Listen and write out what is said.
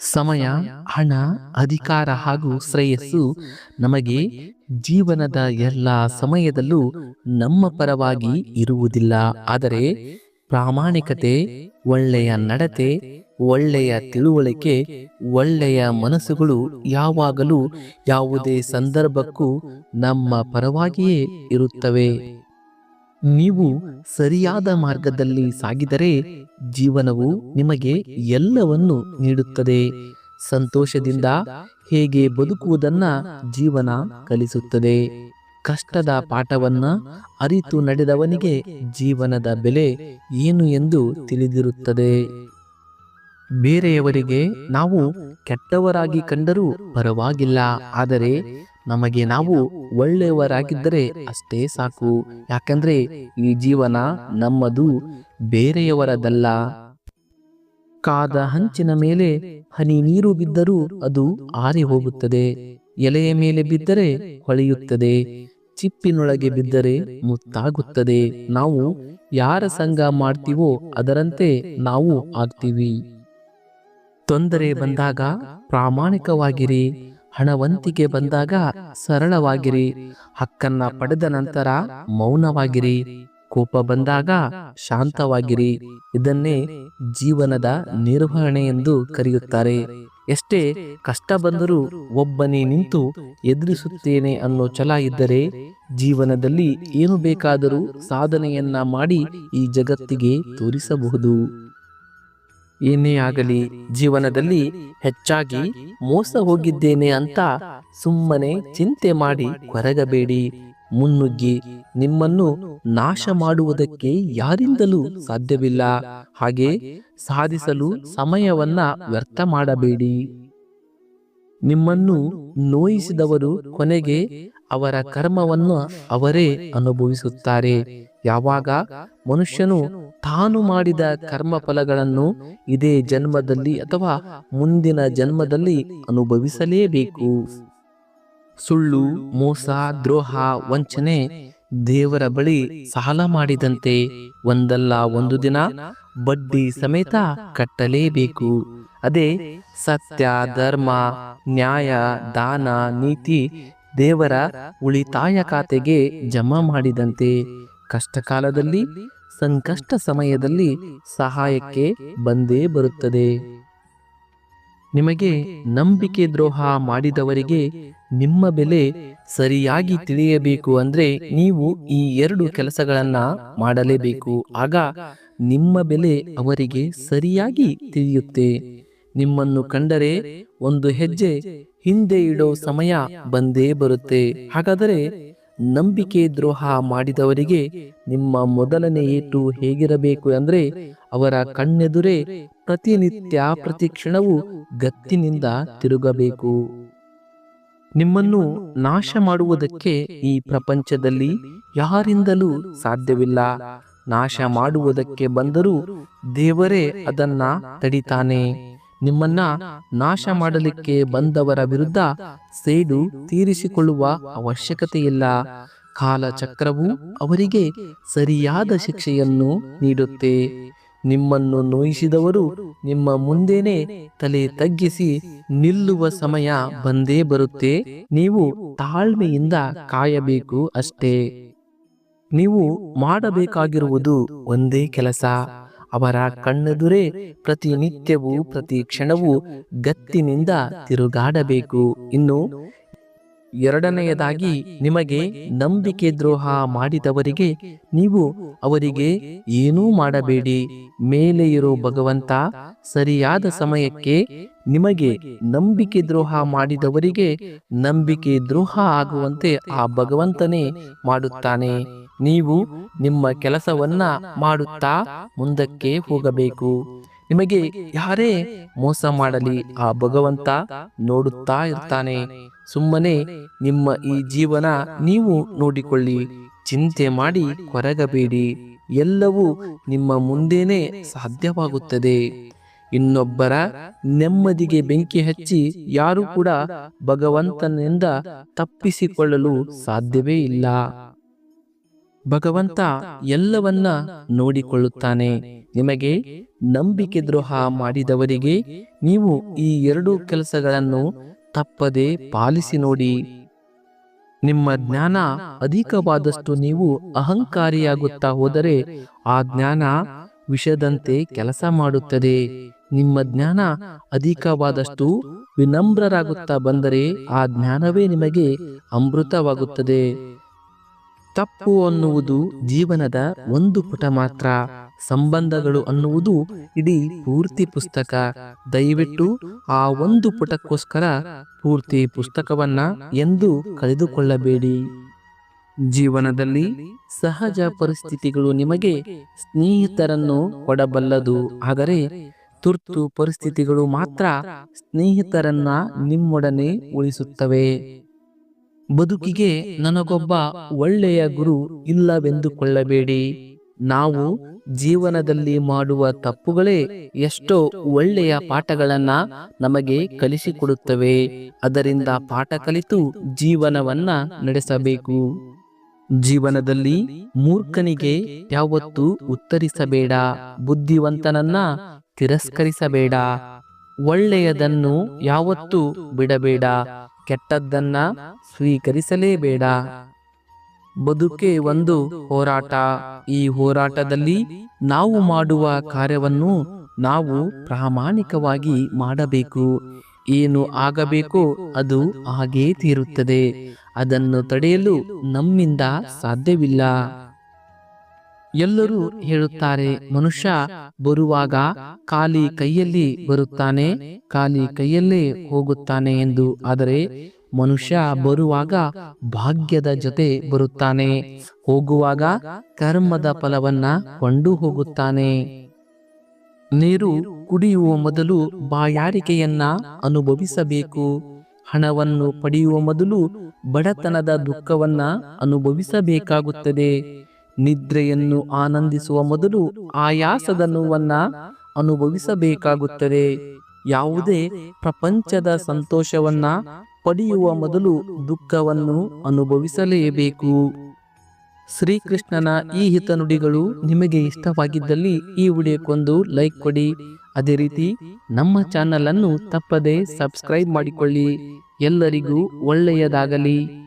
ಸಮಯ, ಹಣ, ಅಧಿಕಾರ ಹಾಗೂ ಶ್ರೇಯಸ್ಸು ನಮಗೆ ಜೀವನದ ಎಲ್ಲ ಸಮಯದಲ್ಲೂ ನಮ್ಮ ಪರವಾಗಿ ಇರುವುದಿಲ್ಲ. ಆದರೆ ಪ್ರಾಮಾಣಿಕತೆ, ಒಳ್ಳೆಯ ನಡತೆ, ಒಳ್ಳೆಯ ತಿಳುವಳಿಕೆ, ಒಳ್ಳೆಯ ಮನಸ್ಸುಗಳು ಯಾವಾಗಲೂ ಯಾವುದೇ ಸಂದರ್ಭಕ್ಕೂ ನಮ್ಮ ಪರವಾಗಿಯೇ ಇರುತ್ತವೆ. ನೀವು ಸರಿಯಾದ ಮಾರ್ಗದಲ್ಲಿ ಸಾಗಿದರೆ ಜೀವನವು ನಿಮಗೆ ಎಲ್ಲವನ್ನು ನೀಡುತ್ತದೆ. ಸಂತೋಷದಿಂದ ಹೇಗೆ ಬದುಕುವುದನ್ನ ಜೀವನ ಕಲಿಸುತ್ತದೆ. ಕಷ್ಟದ ಪಾಠವನ್ನ ಅರಿತು ನಡೆದವನಿಗೆ ಜೀವನದ ಬೆಲೆ ಏನು ಎಂದು ತಿಳಿದಿರುತ್ತದೆ. ಬೇರೆಯವರಿಗೆ ನಾವು ಕೆಟ್ಟವರಾಗಿ ಕಂಡರೂ ಪರವಾಗಿಲ್ಲ. ಆದರೆ ನಮಗೆ ನಾವು ಒಳ್ಳೆಯವರಾಗಿದ್ದರೆ ಅಷ್ಟೇ ಸಾಕು. ಯಾಕಂದ್ರೆ ಈ ಜೀವನ ನಮ್ಮದು ಬೇರೆಯವರದಲ್ಲ. ಕಾದ ಹಂಚಿನ ಮೇಲೆ ಹನಿ ನೀರು ಬಿದ್ದರೂ ಅದು ಆರಿ ಹೋಗುತ್ತದೆ. ಎಲೆಯ ಮೇಲೆ ಬಿದ್ದರೆ ಹೊಳೆಯುತ್ತದೆ. ಚಿಪ್ಪಿನೊಳಗೆ ಬಿದ್ದರೆ ಮುತ್ತಾಗುತ್ತದೆ. ನಾವು ಯಾರ ಸಂಘ ಮಾಡ್ತೀವೋ ಅದರಂತೆ ನಾವು ಆಗ್ತೀವಿ. ತೊಂದರೆ ಬಂದಾಗ ಪ್ರಾಮಾಣಿಕವಾಗಿರಿ, ಹಣವಂತಿಕೆ ಬಂದಾಗ ಸರಳವಾಗಿರಿ, ಹಕ್ಕನ್ನ ಪಡೆದ ನಂತರ ಮೌನವಾಗಿರಿ, ಕೋಪ ಬಂದಾಗ ಶಾಂತವಾಗಿರಿ, ಇದನ್ನೇ ಜೀವನದ ನಿರ್ವಹಣೆ ಎಂದು ಕರೆಯುತ್ತಾರೆ. ಎಷ್ಟೇ ಕಷ್ಟ ಬಂದರೂ ಒಬ್ಬನೇ ನಿಂತು ಎದುರಿಸುತ್ತೇನೆ ಅನ್ನೋ ಛಲ ಇದ್ದರೆ ಜೀವನದಲ್ಲಿ ಏನು ಬೇಕಾದರೂ ಸಾಧನೆಯನ್ನ ಮಾಡಿ ಈ ಜಗತ್ತಿಗೆ ತೋರಿಸಬಹುದು. ಏನೇ ಆಗಲಿ, ಜೀವನದಲ್ಲಿ ಹೆಚ್ಚಾಗಿ ಮೋಸ ಹೋಗಿದ್ದೇನೆ ಅಂತ ಸುಮ್ಮನೆ ಚಿಂತೆ ಮಾಡಿ ಕೊರಗಬೇಡಿ. ಮುನ್ನುಗ್ಗಿ, ನಿಮ್ಮನ್ನು ನಾಶ ಮಾಡುವುದಕ್ಕೆ ಯಾರಿಂದಲೂ ಸಾಧ್ಯವಿಲ್ಲ. ಹಾಗೆ ಸಾಧಿಸಲು ಸಮಯವನ್ನ ವ್ಯರ್ಥ ಮಾಡಬೇಡಿ. ನಿಮ್ಮನ್ನು ನೋಯಿಸಿದವರು ಕೊನೆಗೆ ಅವರ ಕರ್ಮವನ್ನು ಅವರೇ ಅನುಭವಿಸುತ್ತಾರೆ. ಯಾವಾಗ ಮನುಷ್ಯನು ತಾನು ಮಾಡಿದ ಕರ್ಮ ಫಲಗಳನ್ನು ಇದೇ ಜನ್ಮದಲ್ಲಿ ಅಥವಾ ಮುಂದಿನ ಜನ್ಮದಲ್ಲಿ ಅನುಭವಿಸಲೇಬೇಕು. ಸುಳ್ಳು, ಮೋಸ, ದ್ರೋಹ, ವಂಚನೆ ದೇವರ ಬಳಿ ಸಾಲ ಮಾಡಿದಂತೆ ಒಂದಲ್ಲ ಒಂದು ದಿನ ಬಡ್ಡಿ ಸಮೇತ ಕಟ್ಟಲೇಬೇಕು. ಅದೇ ಸತ್ಯ, ಧರ್ಮ, ನ್ಯಾಯ, ದಾನ, ನೀತಿ ದೇವರ ಉಳಿತಾಯ ಖಾತೆಗೆ ಜಮಾ ಮಾಡಿದಂತೆ. ಕಷ್ಟಕಾಲದಲ್ಲಿ ಸಂಕಷ್ಟ ಸಮಯದಲ್ಲಿ ಸಹಾಯಕ್ಕೆ ಬಂದೇ ಬರುತ್ತದೆ. ನಿಮಗೆ ನಂಬಿಕೆ ದ್ರೋಹ ಮಾಡಿದವರಿಗೆ ನಿಮ್ಮ ಬೆಲೆ ಸರಿಯಾಗಿ ತಿಳಿಯಬೇಕು ಅಂದ್ರೆ ನೀವು ಈ ಎರಡು ಕೆಲಸಗಳನ್ನ ಮಾಡಲೇಬೇಕು. ಆಗ ನಿಮ್ಮ ಬೆಲೆ ಅವರಿಗೆ ಸರಿಯಾಗಿ ತಿಳಿಯುತ್ತೆ. ನಿಮ್ಮನ್ನು ಕಂಡರೆ ಒಂದು ಹೆಜ್ಜೆ ಹಿಂದೆ ಇಡೋ ಸಮಯ ಬಂದೇ ಬರುತ್ತೆ. ಹಾಗಾದರೆ ನಂಬಿಕೆ ದ್ರೋಹ ಮಾಡಿದವರಿಗೆ ನಿಮ್ಮ ಮೊದಲನೇ ಏಟು ಹೇಗಿರಬೇಕು ಅಂದ್ರೆ ಅವರ ಕಣ್ಣೆದುರೇ ಪ್ರತಿನಿತ್ಯ ಪ್ರತಿ ಕ್ಷಣವೂ ಗತ್ತಿನಿಂದ ತಿರುಗಬೇಕು. ನಿಮ್ಮನ್ನು ನಾಶ ಮಾಡುವುದಕ್ಕೆ ಈ ಪ್ರಪಂಚದಲ್ಲಿ ಯಾರಿಂದಲೂ ಸಾಧ್ಯವಿಲ್ಲ. ನಾಶ ಮಾಡುವುದಕ್ಕೆ ಬಂದರೂ ದೇವರೇ ಅದನ್ನ ತಡಿತಾನೆ. ನಿಮ್ಮನ್ನ ನಾಶ ಮಾಡಲಿಕ್ಕೆ ಬಂದವರ ವಿರುದ್ಧ ಸೇಡು ತೀರಿಸಿಕೊಳ್ಳುವ ಅವಶ್ಯಕತೆಯಿಲ್ಲ. ಕಾಲಚಕ್ರವು ಅವರಿಗೆ ಸರಿಯಾದ ಶಿಕ್ಷೆಯನ್ನು ನೀಡುತ್ತೆ. ನಿಮ್ಮನ್ನು ನೋಯಿಸಿದವರು ನಿಮ್ಮ ಮುಂದೆನೆ ತಲೆ ತಗ್ಗಿಸಿ ನಿಲ್ಲುವ ಸಮಯ ಬಂದೇ ಬರುತ್ತೆ. ನೀವು ತಾಳ್ಮೆಯಿಂದ ಕಾಯಬೇಕು ಅಷ್ಟೇ. ನೀವು ಮಾಡಬೇಕಾಗಿರುವುದು ಒಂದೇ ಕೆಲಸ. ಅವರ ಕಣ್ಣೆದುರೇ ಪ್ರತಿನಿತ್ಯವೂ ಪ್ರತಿ ಕ್ಷಣವೂ ಗತ್ತಿನಿಂದ ತಿರುಗಾಡಬೇಕು. ಇನ್ನು ಎರಡನೆಯದಾಗಿ ನಿಮಗೆ ನಂಬಿಕೆ ದ್ರೋಹ ಮಾಡಿದವರಿಗೆ ನೀವು ಅವರಿಗೆ ಏನೂ ಮಾಡಬೇಡಿ. ಮೇಲೆ ಇರೋ ಭಗವಂತ ಸರಿಯಾದ ಸಮಯಕ್ಕೆ ನಿಮಗೆ ನಂಬಿಕೆ ದ್ರೋಹ ಮಾಡಿದವರಿಗೆ ನಂಬಿಕೆ ದ್ರೋಹ ಆಗುವಂತೆ ಆ ಭಗವಂತನೇ ಮಾಡುತ್ತಾನೆ. ನೀವು ನಿಮ್ಮ ಕೆಲಸವನ್ನ ಮಾಡುತ್ತಾ ಮುಂದಕ್ಕೆ ಹೋಗಬೇಕು. ನಿಮಗೆ ಯಾರೇ ಮೋಸ ಮಾಡಲಿ ಆ ಭಗವಂತ ನೋಡುತ್ತಾ ಇರ್ತಾನೆ. ಸುಮ್ಮನೆ ನಿಮ್ಮ ಈ ಜೀವನ ನೀವು ನೋಡಿಕೊಳ್ಳಿ. ಚಿಂತೆ ಮಾಡಿ ಕೊರಗಬೇಡಿ. ಎಲ್ಲವೂ ನಿಮ್ಮ ಮುಂದೇನೆ ಸಾಧ್ಯವಾಗುತ್ತದೆ. ಇನ್ನೊಬ್ಬರ ನೆಮ್ಮದಿಗೆ ಬೆಂಕಿ ಹಚ್ಚಿ ಯಾರು ಕೂಡ ಭಗವಂತನಿಂದ ತಪ್ಪಿಸಿಕೊಳ್ಳಲು ಸಾಧ್ಯವೇ ಇಲ್ಲ. ಭಗವಂತ ಎಲ್ಲವನ್ನ ನೋಡಿಕೊಳ್ಳುತ್ತಾನೆ. ನಿಮಗೆ ನಂಬಿಕೆ ದ್ರೋಹ ಮಾಡಿದವರಿಗೆ ನೀವು ಈ ಎರಡು ಕೆಲಸಗಳನ್ನು ತಪ್ಪದೆ ಪಾಲಿಸಿ ನೋಡಿ. ನಿಮ್ಮ ಜ್ಞಾನ ಅಧಿಕವಾದಷ್ಟು ನೀವು ಅಹಂಕಾರಿಯಾಗುತ್ತಾ ಹೋದರೆ ಆ ಜ್ಞಾನ ವಿಷದಂತೆ ಕೆಲಸ ಮಾಡುತ್ತದೆ. ನಿಮ್ಮ ಜ್ಞಾನ ಅಧಿಕವಾದಷ್ಟು ವಿನಮ್ರರಾಗುತ್ತಾ ಬಂದರೆ ಆ ಜ್ಞಾನವೇ ನಿಮಗೆ ಅಮೃತವಾಗುತ್ತದೆ. ತಪ್ಪು ಅನ್ನುವುದು ಜೀವನದ ಒಂದು ಪುಟ ಮಾತ್ರ. ಸಂಬಂಧಗಳು ಅನ್ನುವುದು ಇಡೀ ಪೂರ್ತಿ ಪುಸ್ತಕ. ದಯವಿಟ್ಟು ಆ ಒಂದು ಪುಟಕ್ಕೋಸ್ಕರ ಪೂರ್ತಿ ಪುಸ್ತಕವನ್ನ ಎಂದು ಕಳೆದುಕೊಳ್ಳಬೇಡಿ. ಜೀವನದಲ್ಲಿ ಸಹಜ ಪರಿಸ್ಥಿತಿಗಳು ನಿಮಗೆ ಸ್ನೇಹಿತರನ್ನು ಕೊಡಬಲ್ಲದು. ಆದರೆ ತುರ್ತು ಪರಿಸ್ಥಿತಿಗಳು ಮಾತ್ರ ಸ್ನೇಹಿತರನ್ನ ನಿಮ್ಮೊಡನೆ ಉಳಿಸುತ್ತವೆ. ಬದುಕಿಗೆ ನನಗೊಬ್ಬ ಒಳ್ಳೆಯ ಗುರು ಇಲ್ಲವೆಂದುಕೊಳ್ಳಬೇಡಿ. ನಾವು ಜೀವನದಲ್ಲಿ ಮಾಡುವ ತಪ್ಪುಗಳೇ ಎಷ್ಟೋ ಒಳ್ಳೆಯ ಪಾಠಗಳನ್ನ ನಮಗೆ ಕಲಿಸಿಕೊಡುತ್ತವೆ. ಅದರಿಂದ ಪಾಠ ಕಲಿತು ಜೀವನವನ್ನ ನಡೆಸಬೇಕು. ಜೀವನದಲ್ಲಿ ಮೂರ್ಖನಿಗೆ ಯಾವತ್ತೂ ಉತ್ತರಿಸಬೇಡ. ಬುದ್ಧಿವಂತನನ್ನ ತಿರಸ್ಕರಿಸಬೇಡ. ಒಳ್ಳೆಯದನ್ನು ಯಾವತ್ತೂ ಬಿಡಬೇಡ. ಕೆಟ್ಟದ್ದನ್ನ ಸ್ವೀಕರಿಸಲೇಬೇಡ. ಬದುಕೆ ಒಂದು ಹೋರಾಟ. ಈ ಹೋರಾಟದಲ್ಲಿ ನಾವು ಮಾಡುವ ಕಾರ್ಯವನ್ನು ನಾವು ಪ್ರಾಮಾಣಿಕವಾಗಿ ಮಾಡಬೇಕು. ಏನು ಆಗಬೇಕೋ ಅದು ಹಾಗೇ ತೀರುತ್ತದೆ. ಅದನ್ನು ತಡೆಯಲು ನಮ್ಮಿಂದ ಸಾಧ್ಯವಿಲ್ಲ. ಎಲ್ಲರೂ ಹೇಳುತ್ತಾರೆ ಮನುಷ್ಯ ಬರುವಾಗ ಖಾಲಿ ಕೈಯಲ್ಲಿ ಬರುತ್ತಾನೆ ಖಾಲಿ ಕೈಯಲ್ಲೇ ಹೋಗುತ್ತಾನೆ ಎಂದು ಆದರೆ ಮನುಷ್ಯ ಬರುವಾಗ ಭಾಗ್ಯದ ಜೊತೆ ಬರುತ್ತಾನೆ ಹೋಗುವಾಗ ಕರ್ಮದ ಫಲವನ್ನ ಕೊಂಡು ಹೋಗುತ್ತಾನೆ. ನೀರು ಕುಡಿಯುವ ಮೊದಲು ಬಾಯಾರಿಕೆಯನ್ನ ಅನುಭವಿಸಬೇಕು. ಹಣವನ್ನು ಪಡೆಯುವ ಮೊದಲು ಬಡತನದ ದುಃಖವನ್ನ ಅನುಭವಿಸಬೇಕಾಗುತ್ತದೆ. ನಿದ್ರೆಯನ್ನು ಆನಂದಿಸುವ ಮೊದಲು ಆಯಾಸದ ನೋವನ್ನ ಅನುಭವಿಸಬೇಕಾಗುತ್ತದೆ. ಯಾವುದೇ ಪ್ರಪಂಚದ ಸಂತೋಷವನ್ನ ಪಡೆಯುವ ಮೊದಲು ದುಃಖವನ್ನು ಅನುಭವಿಸಲೇಬೇಕು. ಶ್ರೀಕೃಷ್ಣನ ಈ ಹಿತನುಡಿಗಳು ನಿಮಗೆ ಇಷ್ಟವಾಗಿದ್ದಲ್ಲಿ ಈ ವಿಡಿಯೋಕ್ಕೊಂದು ಲೈಕ್ ಕೊಡಿ. ಅದೇ ರೀತಿ ನಮ್ಮ ಚಾನಲ್ ಅನ್ನು ತಪ್ಪದೆ ಸಬ್ಸ್ಕ್ರೈಬ್ ಮಾಡಿಕೊಳ್ಳಿ. ಎಲ್ಲರಿಗೂ ಒಳ್ಳೆಯದಾಗಲಿ.